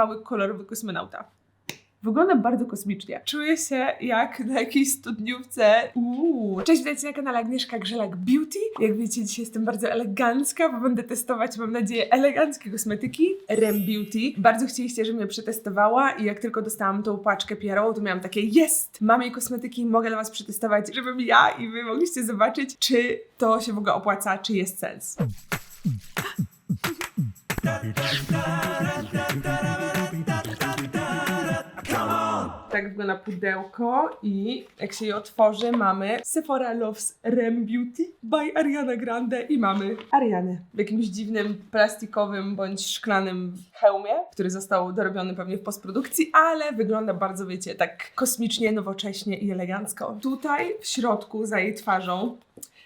mały, kolorowy kosmonauta. Wygląda bardzo kosmicznie. Czuję się jak na jakiejś studniówce. Uuu. Cześć, witajcie na kanale Agnieszka Grzelak Beauty. Jak wiecie, dzisiaj jestem bardzo elegancka, bo będę testować, mam nadzieję, eleganckie kosmetyki Rem Beauty. Bardzo chcieliście, żebym je przetestowała i jak tylko dostałam tą paczkę PR-ową, to miałam takie jest! Mam jej kosmetyki, mogę dla Was przetestować, żebym ja i Wy mogliście zobaczyć, czy to się w ogóle opłaca, czy jest sens. Tak wygląda pudełko i jak się je otworzy, mamy Sephora Loves Rem Beauty by Ariana Grande i mamy Arianę w jakimś dziwnym plastikowym bądź szklanym hełmie, który został dorobiony pewnie w postprodukcji, ale wygląda bardzo, wiecie, tak kosmicznie, nowocześnie i elegancko. Tutaj w środku za jej twarzą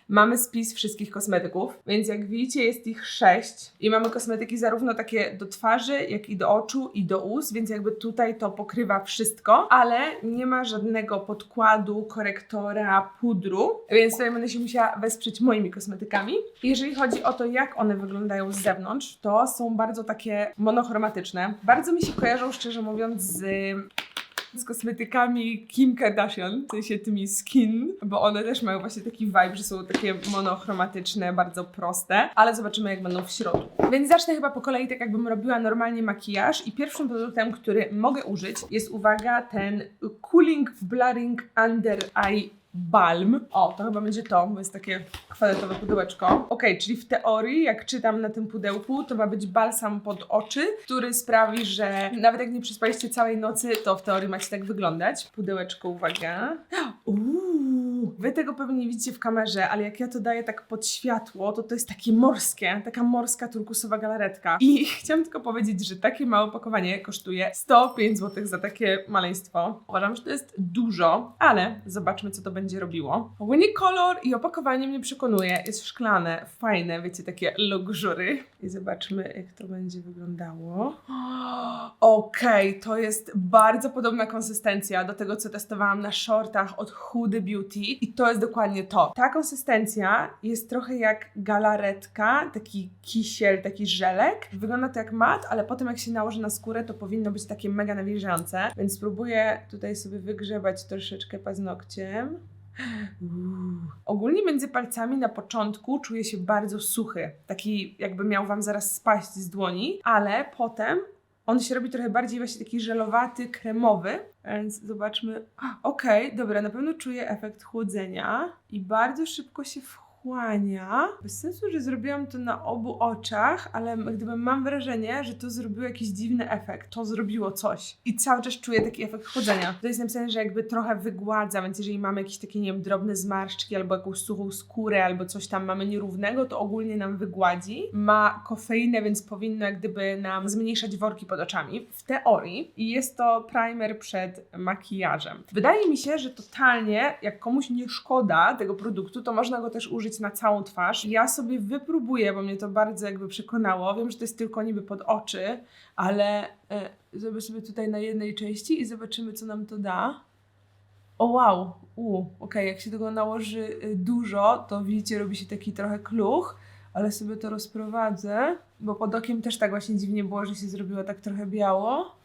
Mamy spis wszystkich kosmetyków, więc jak widzicie jest ich sześć i mamy kosmetyki zarówno takie do twarzy, jak i do oczu i do ust, więc jakby tutaj to pokrywa wszystko, ale nie ma żadnego podkładu, korektora, pudru, więc tutaj będę się musiała wesprzeć moimi kosmetykami. Jeżeli chodzi o to, jak one wyglądają z zewnątrz, to są bardzo takie monochromatyczne. Bardzo mi się kojarzą, szczerze mówiąc, z z kosmetykami Kim Kardashian, w sensie tymi skin, bo one też mają właśnie taki vibe, że są takie monochromatyczne, bardzo proste, ale zobaczymy jak będą w środku. Więc zacznę chyba po kolei tak jakbym robiła normalnie makijaż i pierwszym produktem, który mogę użyć jest, uwaga, ten Cooling Blurring Under Eye Balm. O, to chyba będzie to, bo jest takie kwadratowe pudełeczko. Ok, czyli w teorii, jak czytam na tym pudełku, to ma być balsam pod oczy, który sprawi, że nawet jak nie przespaliście całej nocy, to w teorii macie tak wyglądać. Pudełeczko, uwaga. Uuu, wy tego pewnie nie widzicie w kamerze, ale jak ja to daję tak pod światło, to to jest takie morskie, taka morska turkusowa galaretka. I chciałam tylko powiedzieć, że takie małe opakowanie kosztuje 105 zł za takie maleństwo. Uważam, że to jest dużo, ale zobaczmy, co to będzie robiło. Ogólnie kolor i opakowanie mnie przekonuje. Jest szklane, fajne, wiecie, takie luxury. I zobaczmy, jak to będzie wyglądało. Okej, to jest bardzo podobna konsystencja do tego, co testowałam na shortach od Hudy Beauty. I to jest dokładnie to. Ta konsystencja jest trochę jak galaretka, taki kisiel, taki żelek. Wygląda to jak mat, ale potem jak się nałoży na skórę, to powinno być takie mega nawilżające. Więc spróbuję tutaj sobie wygrzebać troszeczkę paznokciem. Uuu. Ogólnie między palcami na początku czuję się bardzo suchy. Taki jakby miał wam zaraz spaść z dłoni, ale potem on się robi trochę bardziej właśnie taki żelowaty, kremowy. Więc zobaczmy. Okej, dobra, na pewno czuję efekt chłodzenia i bardzo szybko się wchłania. Bez sensu, że zrobiłam to na obu oczach, ale gdyby mam wrażenie, że to zrobiło jakiś dziwny efekt. To zrobiło coś. I cały czas czuję taki efekt chłodzenia. To jest napisane, że jakby trochę wygładza, więc jeżeli mamy jakieś takie, nie wiem, drobne zmarszczki albo jakąś suchą skórę, albo coś tam mamy nierównego, to ogólnie nam wygładzi. Ma kofeinę, więc powinno jak gdyby nam zmniejszać worki pod oczami. W teorii. I jest to primer przed makijażem. Wydaje mi się, że totalnie, jak komuś nie szkoda tego produktu, to można go też użyć na całą twarz. Ja sobie wypróbuję, bo mnie to bardzo jakby przekonało. Wiem, że to jest tylko niby pod oczy, ale e, zrobię sobie tutaj na jednej części i zobaczymy, co nam to da. O wow, u, okej, jak się tego nałoży y, dużo, to widzicie, robi się taki trochę kluch, ale sobie to rozprowadzę, bo pod okiem też tak właśnie dziwnie było, że się zrobiło tak trochę biało,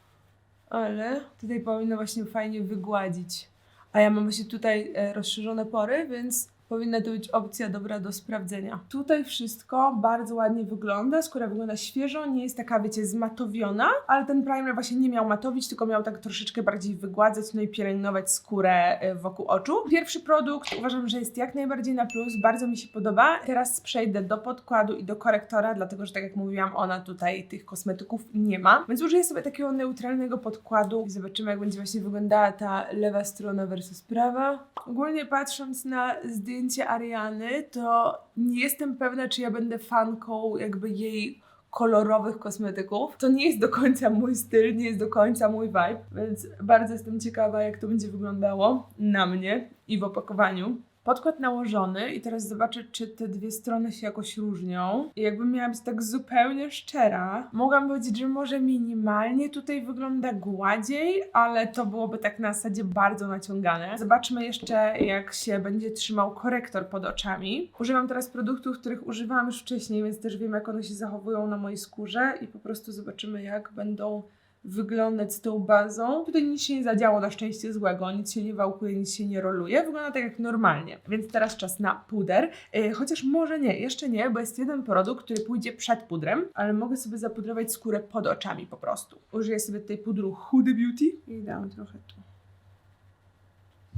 ale tutaj powinno właśnie fajnie wygładzić. A ja mam właśnie tutaj e, rozszerzone pory, więc powinna to być opcja dobra do sprawdzenia. Tutaj wszystko bardzo ładnie wygląda, skóra wygląda świeżo, nie jest taka, wiecie, zmatowiona, ale ten primer właśnie nie miał matowić, tylko miał tak troszeczkę bardziej wygładzać, no i pielęgnować skórę y, wokół oczu. Pierwszy produkt uważam, że jest jak najbardziej na plus, bardzo mi się podoba. Teraz przejdę do podkładu i do korektora, dlatego, że tak jak mówiłam, ona tutaj tych kosmetyków nie ma, więc użyję sobie takiego neutralnego podkładu i zobaczymy, jak będzie właśnie wyglądała ta lewa strona versus prawa. Ogólnie patrząc na zdjęcie Ariany, to nie jestem pewna, czy ja będę fanką jakby jej kolorowych kosmetyków. To nie jest do końca mój styl, nie jest do końca mój vibe, więc bardzo jestem ciekawa, jak to będzie wyglądało na mnie i w opakowaniu. Podkład nałożony i teraz zobaczę, czy te dwie strony się jakoś różnią. I jakbym miała być tak zupełnie szczera, mogłam powiedzieć, że może minimalnie tutaj wygląda gładziej, ale to byłoby tak na zasadzie bardzo naciągane. Zobaczmy jeszcze, jak się będzie trzymał korektor pod oczami. Używam teraz produktów, których używałam już wcześniej, więc też wiem, jak one się zachowują na mojej skórze i po prostu zobaczymy, jak będą wyglądać z tą bazą. Tutaj nic się nie zadziało na szczęście złego, nic się nie wałkuje, nic się nie roluje. Wygląda tak jak normalnie. Więc teraz czas na puder. Yy, chociaż może nie, jeszcze nie, bo jest jeden produkt, który pójdzie przed pudrem, ale mogę sobie zapudrować skórę pod oczami po prostu. Użyję sobie tutaj pudru Huda Beauty i dam trochę tu.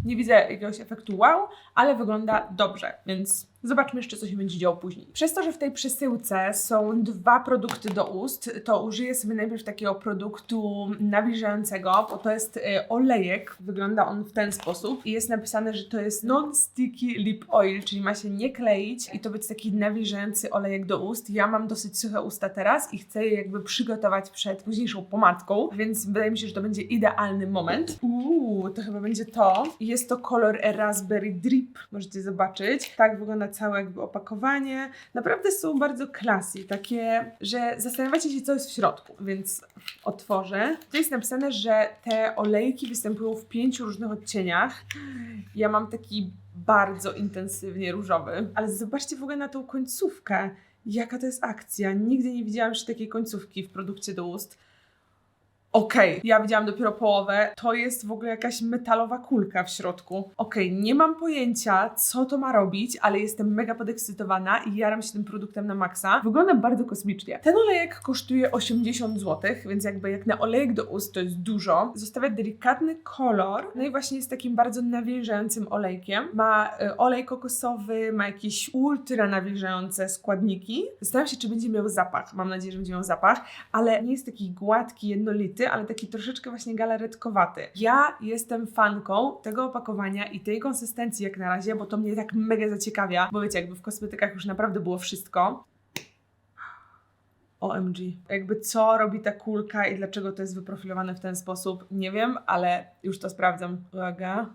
Nie widzę jakiegoś efektu wow, ale wygląda dobrze, więc zobaczmy jeszcze, co się będzie działo później. Przez to, że w tej przesyłce są dwa produkty do ust, to użyję sobie najpierw takiego produktu nawilżającego, bo to jest y, olejek. Wygląda on w ten sposób i jest napisane, że to jest non-sticky lip oil, czyli ma się nie kleić i to być taki nawilżający olejek do ust. Ja mam dosyć suche usta teraz i chcę je jakby przygotować przed późniejszą pomadką, więc wydaje mi się, że to będzie idealny moment. Uuu, to chyba będzie to. Jest to kolor Raspberry Drip, możecie zobaczyć. Tak wygląda całe jakby opakowanie. Naprawdę są bardzo classy, takie, że zastanawiacie się, co jest w środku, więc otworzę. Tu jest napisane, że te olejki występują w pięciu różnych odcieniach. Ja mam taki bardzo intensywnie różowy, ale zobaczcie w ogóle na tą końcówkę. Jaka to jest akcja? Nigdy nie widziałam jeszcze takiej końcówki w produkcie do ust. Okej, ja widziałam dopiero połowę. To jest w ogóle jakaś metalowa kulka w środku. Okej, nie mam pojęcia, co to ma robić, ale jestem mega podekscytowana i jaram się tym produktem na maksa. Wygląda bardzo kosmicznie. Ten olejek kosztuje 80 zł, więc jakby jak na olejek do ust to jest dużo. Zostawia delikatny kolor, no i właśnie jest takim bardzo nawilżającym olejkiem. Ma y, olej kokosowy, ma jakieś ultra nawilżające składniki. Zastanawiam się, czy będzie miał zapach. Mam nadzieję, że będzie miał zapach, ale nie jest taki gładki, jednolity, ale taki troszeczkę właśnie galaretkowaty. Ja jestem fanką tego opakowania i tej konsystencji jak na razie, bo to mnie tak mega zaciekawia, bo wiecie, jakby w kosmetykach już naprawdę było wszystko. OMG. Jakby co robi ta kulka i dlaczego to jest wyprofilowane w ten sposób, nie wiem, ale już to sprawdzam. Uwaga.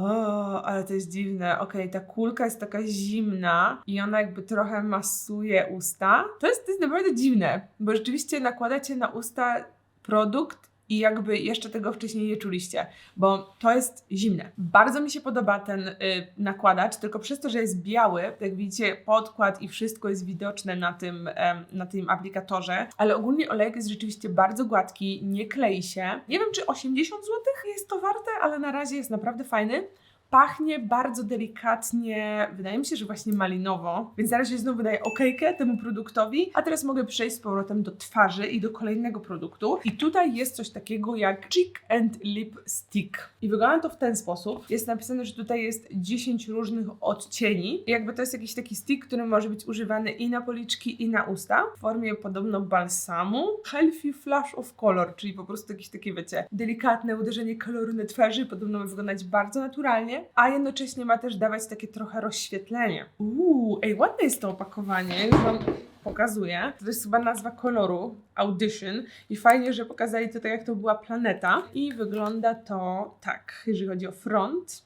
O, ale to jest dziwne. Okej, ta kulka jest taka zimna i ona jakby trochę masuje usta. To jest, to jest naprawdę dziwne, bo rzeczywiście nakładacie na usta produkt i jakby jeszcze tego wcześniej nie czuliście, bo to jest zimne. Bardzo mi się podoba ten y, nakładacz, tylko przez to, że jest biały, jak widzicie, podkład i wszystko jest widoczne na tym, em, na tym aplikatorze, ale ogólnie olejek jest rzeczywiście bardzo gładki, nie klei się. Nie wiem, czy 80 zł jest to warte, ale na razie jest naprawdę fajny. Pachnie bardzo delikatnie, wydaje mi się, że właśnie malinowo, więc na razie znowu daję okejkę temu produktowi, a teraz mogę przejść z powrotem do twarzy i do kolejnego produktu. I tutaj jest coś takiego jak Cheek and Lip Stick. I wygląda to w ten sposób. Jest napisane, że tutaj jest 10 różnych odcieni. I jakby to jest jakiś taki stick, który może być używany i na policzki, i na usta. W formie podobno balsamu. Healthy Flash of Color, czyli po prostu jakieś takie, wiecie, delikatne uderzenie koloru na twarzy. Podobno ma wyglądać bardzo naturalnie, a jednocześnie ma też dawać takie trochę rozświetlenie. Uuu, ej, ładne jest to opakowanie. Już wam pokazuję. To jest chyba nazwa koloru, Audition. I fajnie, że pokazali tutaj, jak to była planeta. I wygląda to tak, jeżeli chodzi o front.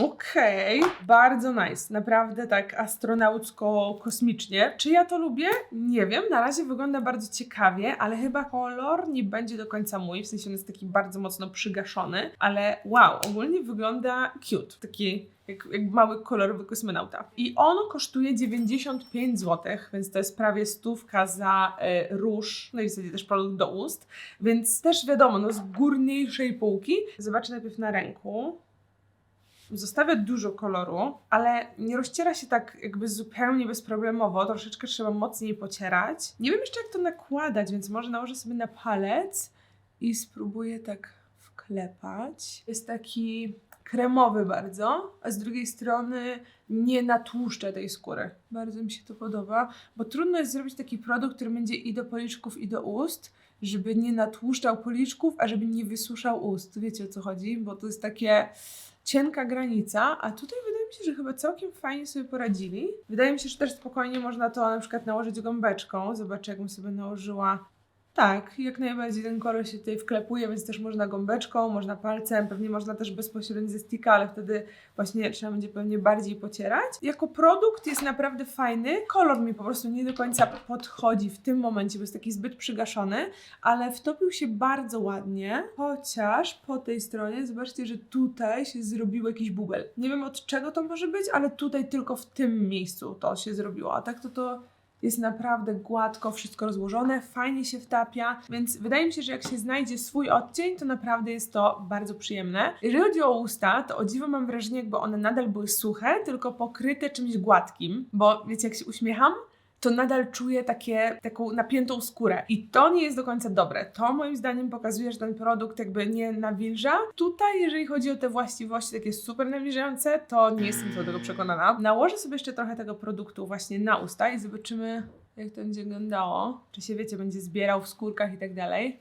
Okej, bardzo nice. Naprawdę tak astronaucko-kosmicznie. Czy ja to lubię? Nie wiem. Na razie wygląda bardzo ciekawie, ale chyba kolor nie będzie do końca mój. W sensie on jest taki bardzo mocno przygaszony, ale wow, ogólnie wygląda cute. Taki jak, jak mały kolorowy kosmonauta. I on kosztuje 95 zł, więc to jest prawie stówka za e, róż, no i w zasadzie też produkt do ust, więc też wiadomo, no z górniejszej półki. Zobaczę najpierw na ręku. Zostawia dużo koloru, ale nie rozciera się tak jakby zupełnie bezproblemowo. Troszeczkę trzeba mocniej pocierać. Nie wiem jeszcze jak to nakładać, więc może nałożę sobie na palec i spróbuję tak wklepać. Jest taki kremowy bardzo, a z drugiej strony nie natłuszcza tej skóry. Bardzo mi się to podoba, bo trudno jest zrobić taki produkt, który będzie i do policzków, i do ust, żeby nie natłuszczał policzków, a żeby nie wysuszał ust. Wiecie o co chodzi? Bo to jest takie cienka granica, a tutaj wydaje mi się, że chyba całkiem fajnie sobie poradzili. Wydaje mi się, że też spokojnie można to na przykład nałożyć gąbeczką. Zobaczę, jakbym sobie nałożyła tak, jak najbardziej ten kolor się tutaj wklepuje, więc też można gąbeczką, można palcem, pewnie można też bezpośrednio ze sticka, ale wtedy właśnie trzeba będzie pewnie bardziej pocierać. Jako produkt jest naprawdę fajny. Kolor mi po prostu nie do końca podchodzi w tym momencie, bo jest taki zbyt przygaszony, ale wtopił się bardzo ładnie, chociaż po tej stronie zobaczcie, że tutaj się zrobił jakiś bubel. Nie wiem od czego to może być, ale tutaj tylko w tym miejscu to się zrobiło, a tak to to Jest naprawdę gładko wszystko rozłożone, fajnie się wtapia, więc wydaje mi się, że jak się znajdzie swój odcień, to naprawdę jest to bardzo przyjemne. Jeżeli chodzi o usta, to o dziwo mam wrażenie, jakby one nadal były suche, tylko pokryte czymś gładkim, bo wiecie, jak się uśmiecham, to nadal czuję takie, taką napiętą skórę. I to nie jest do końca dobre. To moim zdaniem pokazuje, że ten produkt jakby nie nawilża. Tutaj, jeżeli chodzi o te właściwości takie super nawilżające, to nie jestem do tego przekonana. Nałożę sobie jeszcze trochę tego produktu właśnie na usta i zobaczymy, jak to będzie wyglądało. Czy się, wiecie, będzie zbierał w skórkach i tak dalej.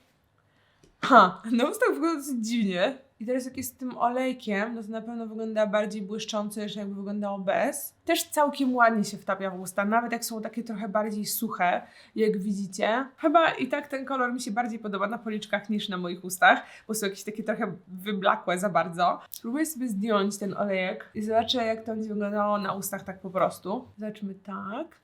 Ha, na ustach wygląda dziwnie. I teraz jak jest z tym olejkiem, no to na pewno wygląda bardziej błyszcząco, niż jakby wyglądało bez. Też całkiem ładnie się wtapia w usta, nawet jak są takie trochę bardziej suche, jak widzicie. Chyba i tak ten kolor mi się bardziej podoba na policzkach niż na moich ustach, bo są jakieś takie trochę wyblakłe za bardzo. Spróbuję sobie zdjąć ten olejek i zobaczę jak to będzie wyglądało na ustach tak po prostu. Zobaczmy tak.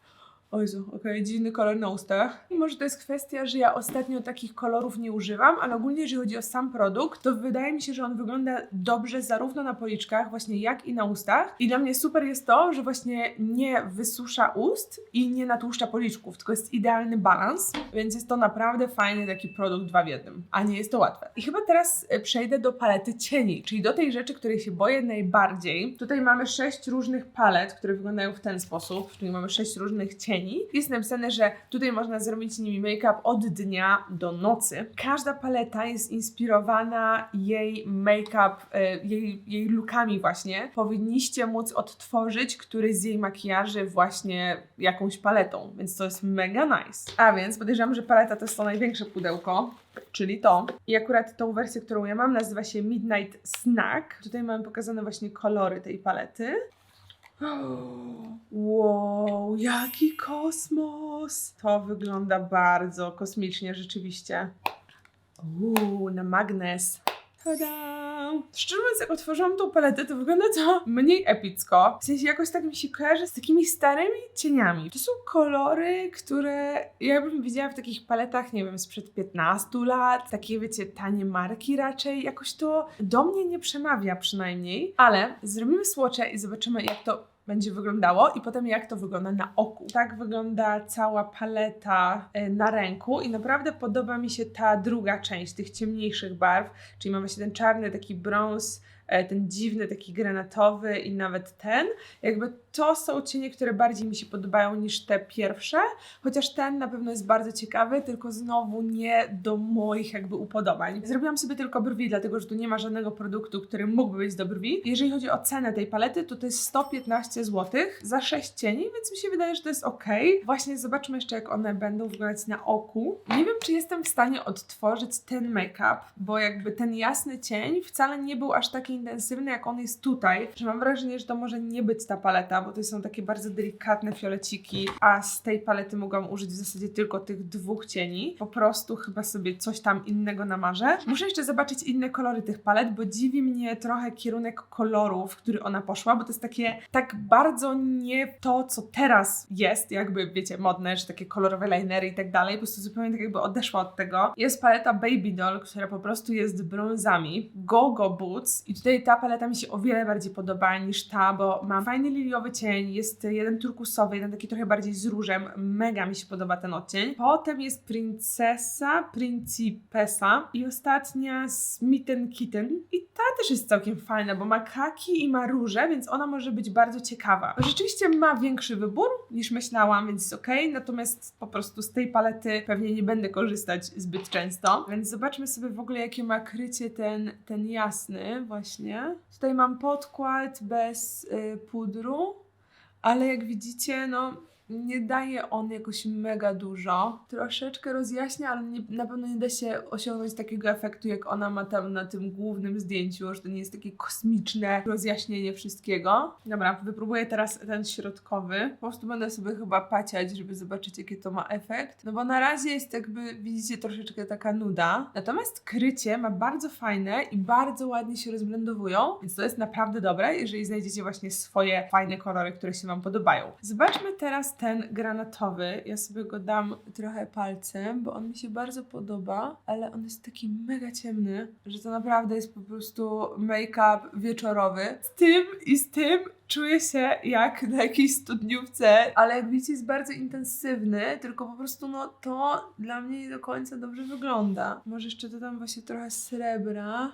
O Jezu, okej, dziwny kolor na ustach. I może to jest kwestia, że ja ostatnio takich kolorów nie używam, ale ogólnie jeżeli chodzi o sam produkt, to wydaje mi się, że on wygląda dobrze zarówno na policzkach, właśnie jak i na ustach. I dla mnie super jest to, że właśnie nie wysusza ust i nie natłuszcza policzków, tylko jest idealny balans, więc jest to naprawdę fajny taki produkt dwa w jednym, a nie jest to łatwe. I chyba teraz e, przejdę do palety cieni, czyli do tej rzeczy, której się boję najbardziej. Tutaj mamy sześć różnych palet, które wyglądają w ten sposób, czyli mamy sześć różnych cieni. Jest napisane, że tutaj można zrobić nimi make-up od dnia do nocy. Każda paleta jest inspirowana jej make-up, e, jej, jej lookami właśnie. Powinniście móc odtworzyć któryś z jej makijaży właśnie jakąś paletą, więc to jest mega nice. A więc podejrzewam, że paleta to jest to największe pudełko, czyli to. I akurat tą wersję, którą ja mam, nazywa się Midnight Snack. Tutaj mamy pokazane właśnie kolory tej palety. Wow, jaki kosmos! To wygląda bardzo kosmicznie, rzeczywiście. Uuu, na magnes. Tada! Szczerze mówiąc, jak otworzyłam tą paletę, to wygląda to mniej epicko. W sensie jakoś tak mi się kojarzy z takimi starymi cieniami. To są kolory, które ja bym widziała w takich paletach, nie wiem, sprzed 15 lat. Takie, wiecie, tanie marki raczej. Jakoś to do mnie nie przemawia przynajmniej. Ale zrobimy słocze i zobaczymy, jak to będzie wyglądało i potem jak to wygląda na oku. Tak wygląda cała paleta e, na ręku i naprawdę podoba mi się ta druga część tych ciemniejszych barw, czyli mamy się ten czarny, taki brąz, ten dziwny, taki granatowy i nawet ten. Jakby to są cienie, które bardziej mi się podobają niż te pierwsze, chociaż ten na pewno jest bardzo ciekawy, tylko znowu nie do moich jakby upodobań. Zrobiłam sobie tylko brwi, dlatego że tu nie ma żadnego produktu, który mógłby być do brwi. Jeżeli chodzi o cenę tej palety, to to jest 115 zł za 6 cieni, więc mi się wydaje, że to jest ok. Właśnie zobaczmy jeszcze, jak one będą wyglądać na oku. Nie wiem, czy jestem w stanie odtworzyć ten make-up, bo jakby ten jasny cień wcale nie był aż taki intensywny, jak on jest tutaj, że mam wrażenie, że to może nie być ta paleta, bo to są takie bardzo delikatne fioleciki, a z tej palety mogłam użyć w zasadzie tylko tych dwóch cieni. Po prostu chyba sobie coś tam innego namarzę. Muszę jeszcze zobaczyć inne kolory tych palet, bo dziwi mnie trochę kierunek kolorów, w który ona poszła, bo to jest takie tak bardzo nie to, co teraz jest, jakby wiecie, modne, że takie kolorowe linery i tak dalej, po prostu zupełnie tak jakby odeszła od tego. Jest paleta Baby Doll, która po prostu jest brązami. Go Go Boots i tutaj ta paleta mi się o wiele bardziej podoba niż ta, bo mam fajny liliowy cień, jest jeden turkusowy, jeden taki trochę bardziej z różem, mega mi się podoba ten odcień. Potem jest Princesa, Principessa i ostatnia Smitten Kitten i ta też jest całkiem fajna, bo ma kaki i ma róże, więc ona może być bardzo ciekawa. Rzeczywiście ma większy wybór niż myślałam, więc jest ok, natomiast po prostu z tej palety pewnie nie będę korzystać zbyt często, więc zobaczmy sobie w ogóle jakie ma krycie ten, ten jasny właśnie. Tutaj mam podkład bez y, pudru, ale jak widzicie, no nie daje on jakoś mega dużo. Troszeczkę rozjaśnia, ale nie, na pewno nie da się osiągnąć takiego efektu, jak ona ma tam na tym głównym zdjęciu, że to nie jest takie kosmiczne rozjaśnienie wszystkiego. Dobra, wypróbuję teraz ten środkowy. Po prostu będę sobie chyba paciać, żeby zobaczyć, jaki to ma efekt. No bo na razie jest jakby, widzicie, troszeczkę taka nuda. Natomiast krycie ma bardzo fajne i bardzo ładnie się rozblendowują, więc to jest naprawdę dobre, jeżeli znajdziecie właśnie swoje fajne kolory, które się Wam podobają. Zobaczmy teraz ten granatowy, ja sobie go dam trochę palcem, bo on mi się bardzo podoba, ale on jest taki mega ciemny, że to naprawdę jest po prostu make-up wieczorowy. Z tym i z tym czuję się jak na jakiejś studniówce, ale jak widzicie jest bardzo intensywny, tylko po prostu no to dla mnie nie do końca dobrze wygląda. Może jeszcze dodam właśnie trochę srebra,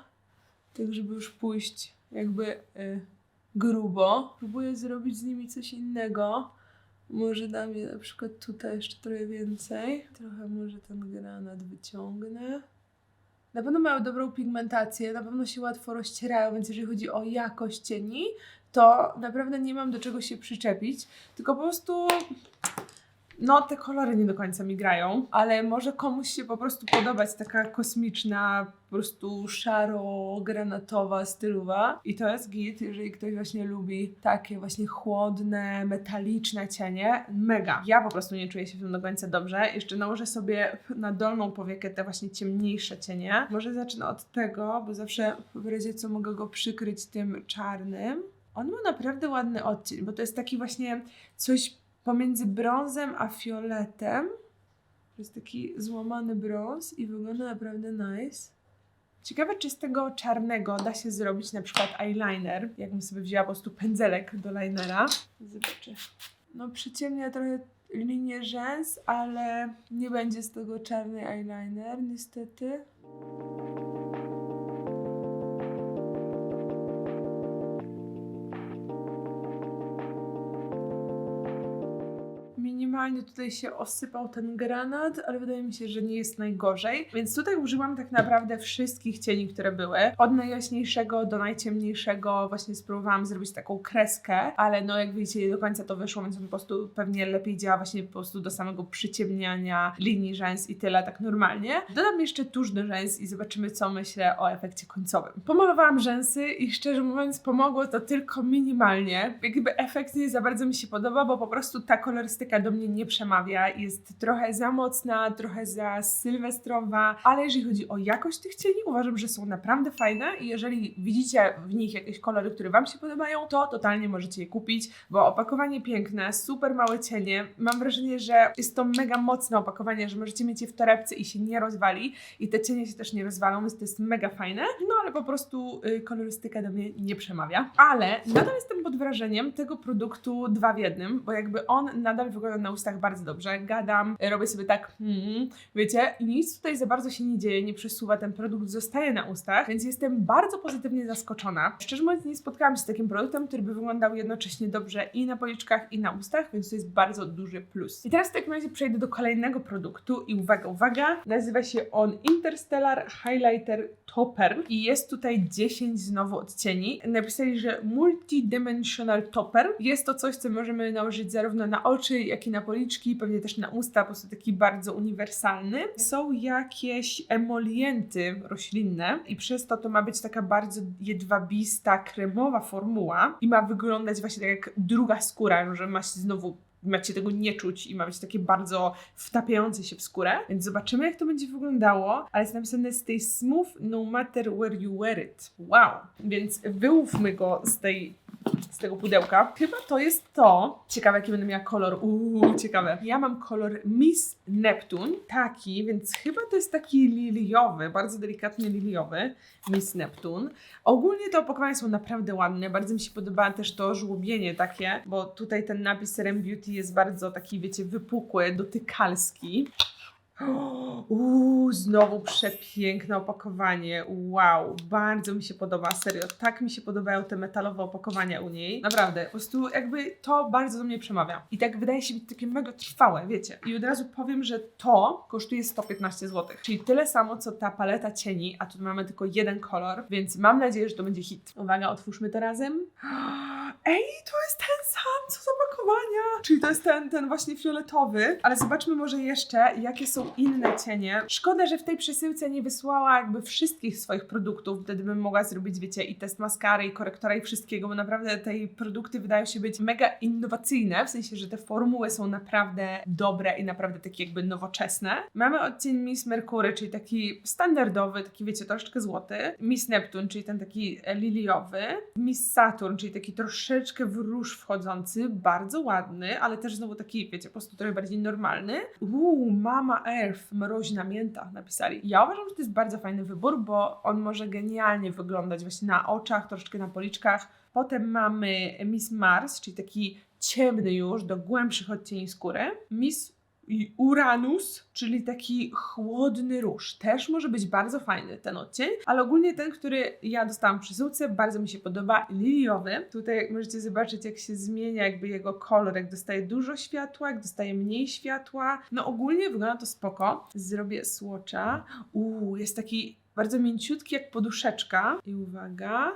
tak żeby już pójść jakby y, grubo. Próbuję zrobić z nimi coś innego. Może dam je na przykład tutaj jeszcze trochę więcej. Trochę może ten granat wyciągnę. Na pewno mają dobrą pigmentację, na pewno się łatwo rozcierają, więc jeżeli chodzi o jakość cieni, to naprawdę nie mam do czego się przyczepić, tylko po prostu no te kolory nie do końca mi grają, ale może komuś się po prostu podobać taka kosmiczna, po prostu szaro-granatowa stylowa i to jest git, jeżeli ktoś właśnie lubi takie właśnie chłodne, metaliczne cienie, mega. Ja po prostu nie czuję się w tym do końca dobrze. Jeszcze nałożę sobie na dolną powiekę te właśnie ciemniejsze cienie. Może zacznę od tego, bo zawsze w razie co mogę go przykryć tym czarnym. On ma naprawdę ładny odcień, bo to jest taki właśnie coś pomiędzy brązem a fioletem. To jest taki złamany brąz i wygląda naprawdę nice. Ciekawe, czy z tego czarnego da się zrobić na przykład eyeliner. Jakbym sobie wzięła po prostu pędzelek do linera. Zobaczę. No przyciemnia trochę linię rzęs, ale nie będzie z tego czarny eyeliner, niestety. Minimalnie tutaj się osypał ten granat, ale wydaje mi się, że nie jest najgorzej. Więc tutaj użyłam tak naprawdę wszystkich cieni, które były. Od najjaśniejszego do najciemniejszego właśnie spróbowałam zrobić taką kreskę, ale no jak widzicie nie do końca to wyszło, więc on po prostu pewnie lepiej działa właśnie po prostu do samego przyciemniania linii rzęs i tyle, tak normalnie. Dodam jeszcze tusz do rzęs i zobaczymy co myślę o efekcie końcowym. Pomalowałam rzęsy i szczerze mówiąc pomogło to tylko minimalnie. Jakby efekt nie za bardzo mi się podoba, bo po prostu ta kolorystyka do mnie nie przemawia. Jest trochę za mocna, trochę za sylwestrowa, ale jeżeli chodzi o jakość tych cieni, uważam, że są naprawdę fajne i jeżeli widzicie w nich jakieś kolory, które Wam się podobają, to totalnie możecie je kupić, bo opakowanie piękne, super małe cienie. Mam wrażenie, że jest to mega mocne opakowanie, że możecie mieć je w torebce i się nie rozwali i te cienie się też nie rozwalą, więc to jest mega fajne. No ale po prostu y, kolorystyka do mnie nie przemawia. Ale nadal jestem pod wrażeniem tego produktu dwa w jednym, bo jakby on nadal wygląda na ustach bardzo dobrze. Gadam, robię sobie tak, hmm, wiecie, i nic tutaj za bardzo się nie dzieje, nie przesuwa, ten produkt zostaje na ustach, więc jestem bardzo pozytywnie zaskoczona. Szczerze mówiąc, nie spotkałam się z takim produktem, który by wyglądał jednocześnie dobrze i na policzkach, i na ustach, więc to jest bardzo duży plus. I teraz w takim razie przejdę do kolejnego produktu i uwaga, uwaga, nazywa się on Interstellar Highlighter Topper i jest tutaj 10 znowu odcieni. Napisali, że Multidimensional Topper. Jest to coś, co możemy nałożyć zarówno na oczy, jak i na policzki, pewnie też na usta, po prostu taki bardzo uniwersalny. Są jakieś emolienty roślinne i przez to to ma być taka bardzo jedwabista, kremowa formuła i ma wyglądać właśnie tak jak druga skóra, że ma się znowu macie tego nie czuć i ma być takie bardzo wtapiające się w skórę. Więc zobaczymy, jak to będzie wyglądało. Ale jest napisane stay smooth no matter where you wear it. Wow! Więc wyłówmy go z tej z tego pudełka. Chyba to jest to. Ciekawe, jaki będę miała kolor. Uuu, ciekawe. Ja mam kolor Miss Neptune, taki, więc chyba to jest taki liliowy, bardzo delikatnie liliowy Miss Neptune. Ogólnie te opakowania są naprawdę ładne. Bardzo mi się podoba też to żłobienie takie, bo tutaj ten napis Serem Beauty jest bardzo taki, wiecie, wypukły, dotykalski. Uuu, znowu przepiękne opakowanie. Wow, bardzo mi się podoba, serio. Tak mi się podobają te metalowe opakowania u niej. Naprawdę, po prostu jakby to bardzo do mnie przemawia. I tak wydaje się być takie mega trwałe, wiecie. I od razu powiem, że to kosztuje 115 zł. Czyli tyle samo, co ta paleta cieni, a tu mamy tylko jeden kolor, więc mam nadzieję, że to będzie hit. Uwaga, otwórzmy to razem. Ej, to jest ten sam, co z opakowania! Czyli to jest ten, ten właśnie fioletowy. Ale zobaczmy może jeszcze, jakie są inne cienie. Szkoda, że w tej przesyłce nie wysłała jakby wszystkich swoich produktów. Wtedy bym mogła zrobić, wiecie, i test maskary, i korektora, i wszystkiego, bo naprawdę te produkty wydają się być mega innowacyjne, w sensie, że te formuły są naprawdę dobre i naprawdę takie jakby nowoczesne. Mamy odcień Miss Mercury, czyli taki standardowy, taki wiecie, troszeczkę złoty. Miss Neptune, czyli ten taki liliowy. Miss Saturn, czyli taki troszeczkę w róż wchodzący, bardzo ładny, ale też znowu taki, wiecie, po prostu trochę bardziej normalny. Uuu, Mama Earth, mroźna mięta napisali. Ja uważam, że to jest bardzo fajny wybór, bo on może genialnie wyglądać właśnie na oczach, troszeczkę na policzkach. Potem mamy Miss Mars, czyli taki ciemny już, do głębszych odcieni skóry. Miss i Uranus, czyli taki chłodny róż. Też może być bardzo fajny ten odcień, ale ogólnie ten, który ja dostałam przy suce, bardzo mi się podoba, liliowy. Tutaj możecie zobaczyć, jak się zmienia jakby jego kolor, jak dostaje dużo światła, jak dostaje mniej światła. No ogólnie wygląda to spoko. Zrobię słocza. Uuu, jest taki bardzo mięciutki jak poduszeczka. I uwaga,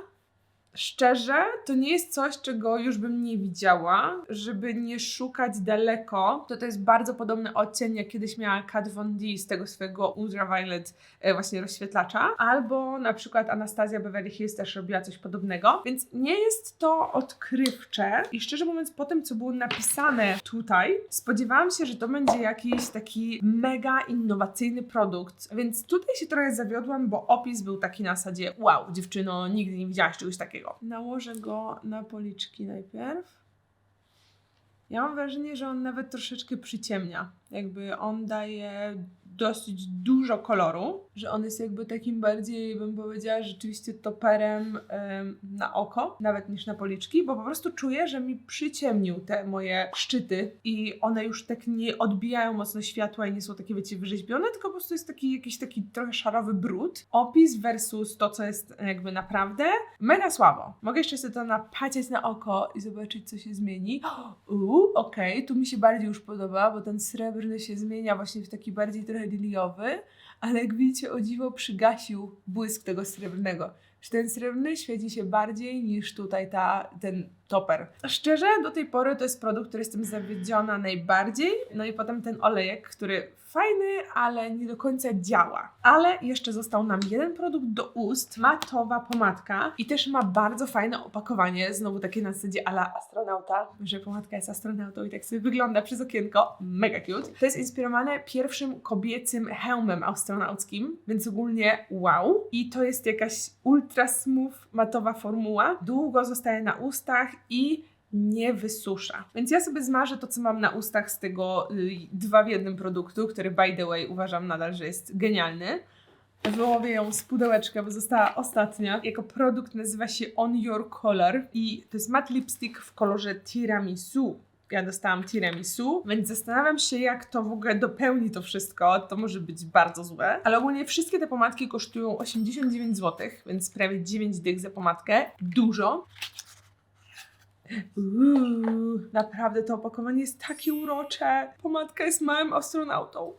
Szczerze, to nie jest coś, czego już bym nie widziała, żeby nie szukać daleko. To to jest bardzo podobny odcień, jak kiedyś miała Kat Von D z tego swojego Ultraviolet e, właśnie rozświetlacza, albo na przykład Anastazja Beverly Hills też robiła coś podobnego, więc nie jest to odkrywcze i szczerze mówiąc po tym, co było napisane tutaj, spodziewałam się, że to będzie jakiś taki mega innowacyjny produkt, więc tutaj się trochę zawiodłam, bo opis był taki na zasadzie wow, dziewczyno, nigdy nie widziałaś czegoś takiego. Nałożę go na policzki najpierw. Ja mam wrażenie, że on nawet troszeczkę przyciemnia. Jakby on daje dosyć dużo koloru, że on jest jakby takim bardziej, bym powiedziała, rzeczywiście toperem em, na oko, nawet niż na policzki, bo po prostu czuję, że mi przyciemnił te moje szczyty i one już tak nie odbijają mocno światła i nie są takie, wiecie, wyrzeźbione, tylko po prostu jest taki jakiś taki trochę szarowy brud. Opis versus to, co jest jakby naprawdę mega słabo. Mogę jeszcze sobie to napaciać na oko i zobaczyć, co się zmieni. Uuu, okej, tu mi się bardziej już podoba, bo ten srebrny się zmienia właśnie w taki bardziej trochę liliowy, ale jak widzicie, o dziwo przygasił błysk tego srebrnego. Że ten srebrny świeci się bardziej niż tutaj ta, ten toper. Szczerze, do tej pory to jest produkt, który jestem zawiedziona najbardziej. No i potem ten olejek, który fajny, ale nie do końca działa. Ale jeszcze został nam jeden produkt do ust, matowa pomadka i też ma bardzo fajne opakowanie, znowu takie na zasadzie ala astronauta, że pomadka jest astronautą i tak sobie wygląda przez okienko, mega cute. To jest inspirowane pierwszym kobiecym hełmem astronauckim, więc ogólnie wow. I to jest jakaś ultra smooth matowa formuła, długo zostaje na ustach i nie wysusza. Więc ja sobie zmarzę to, co mam na ustach z tego y, dwa w jednym produktu, który by the way uważam nadal, że jest genialny. Wyłowię ją z pudełeczka, bo została ostatnia. Jako produkt nazywa się On Your Color i to jest matte lipstick w kolorze tiramisu. Ja dostałam tiramisu, więc zastanawiam się, jak to w ogóle dopełni to wszystko. To może być bardzo złe. Ale ogólnie wszystkie te pomadki kosztują 89 zł, więc prawie 9 dych za pomadkę. Dużo. Uuu, naprawdę to opakowanie jest takie urocze. Pomadka jest małym astronautą.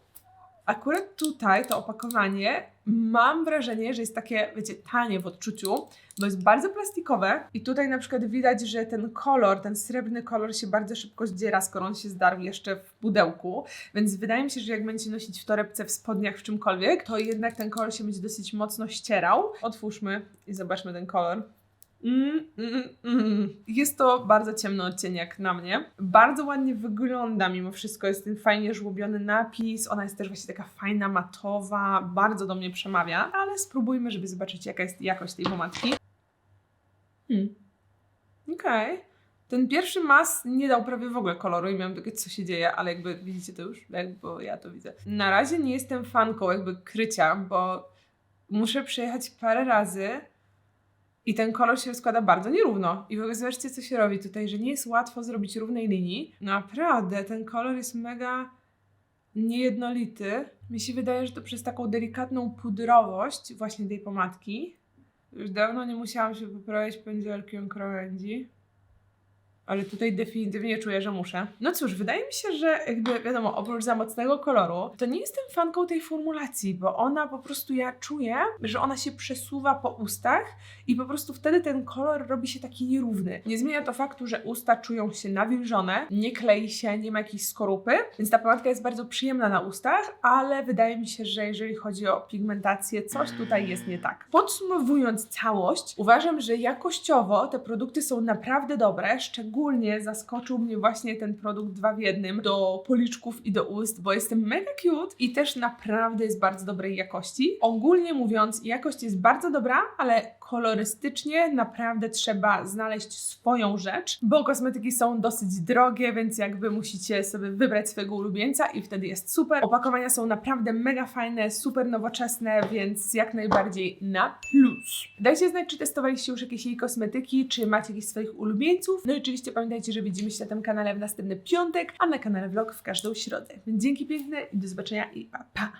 Akurat tutaj to opakowanie mam wrażenie, że jest takie, wiecie, tanie w odczuciu, bo jest bardzo plastikowe i tutaj na przykład widać, że ten kolor, ten srebrny kolor się bardzo szybko zdziera, skoro on się zdarł jeszcze w pudełku, więc wydaje mi się, że jak będziecie nosić w torebce, w spodniach, w czymkolwiek, to jednak ten kolor się będzie dosyć mocno ścierał. Otwórzmy i zobaczmy ten kolor. Mm, mm, mm. Jest to bardzo ciemny odcień jak na mnie. Bardzo ładnie wygląda mimo wszystko. Jest ten fajnie żłobiony napis. Ona jest też właśnie taka fajna, matowa. Bardzo do mnie przemawia. Ale spróbujmy, żeby zobaczyć jaka jest jakość tej pomadki. Hmm. Okej. Ten pierwszy mas nie dał prawie w ogóle koloru i miałam takie, co się dzieje, ale jakby widzicie to już, jak, bo ja to widzę. Na razie nie jestem fanką jakby krycia, bo muszę przejechać parę razy i ten kolor się rozkłada bardzo nierówno. I w zobaczcie, co się robi tutaj, że nie jest łatwo zrobić równej linii. Naprawdę, ten kolor jest mega niejednolity. Mi się wydaje, że to przez taką delikatną pudrowość właśnie tej pomadki. Już dawno nie musiałam się poprawiać pędzelkiem krawędzi. Ale tutaj definitywnie czuję, że muszę. No cóż, wydaje mi się, że jakby wiadomo, oprócz za mocnego koloru, to nie jestem fanką tej formulacji, bo ona po prostu ja czuję, że ona się przesuwa po ustach i po prostu wtedy ten kolor robi się taki nierówny. Nie zmienia to faktu, że usta czują się nawilżone, nie klei się, nie ma jakiejś skorupy, więc ta pomadka jest bardzo przyjemna na ustach, ale wydaje mi się, że jeżeli chodzi o pigmentację, coś tutaj jest nie tak. Podsumowując całość, uważam, że jakościowo te produkty są naprawdę dobre, szczególnie zaskoczył mnie właśnie ten produkt dwa w jednym do policzków i do ust, bo jestem mega cute i też naprawdę jest bardzo dobrej jakości. Ogólnie mówiąc, jakość jest bardzo dobra, ale kolorystycznie naprawdę trzeba znaleźć swoją rzecz, bo kosmetyki są dosyć drogie, więc jakby musicie sobie wybrać swojego ulubieńca i wtedy jest super. Opakowania są naprawdę mega fajne, super nowoczesne, więc jak najbardziej na plus. Dajcie znać, czy testowaliście już jakieś jej kosmetyki, czy macie jakichś swoich ulubieńców. No i oczywiście pamiętajcie, że widzimy się na tym kanale w następny piątek, a na kanale vlog w każdą środę. Dzięki piękne i do zobaczenia i pa pa!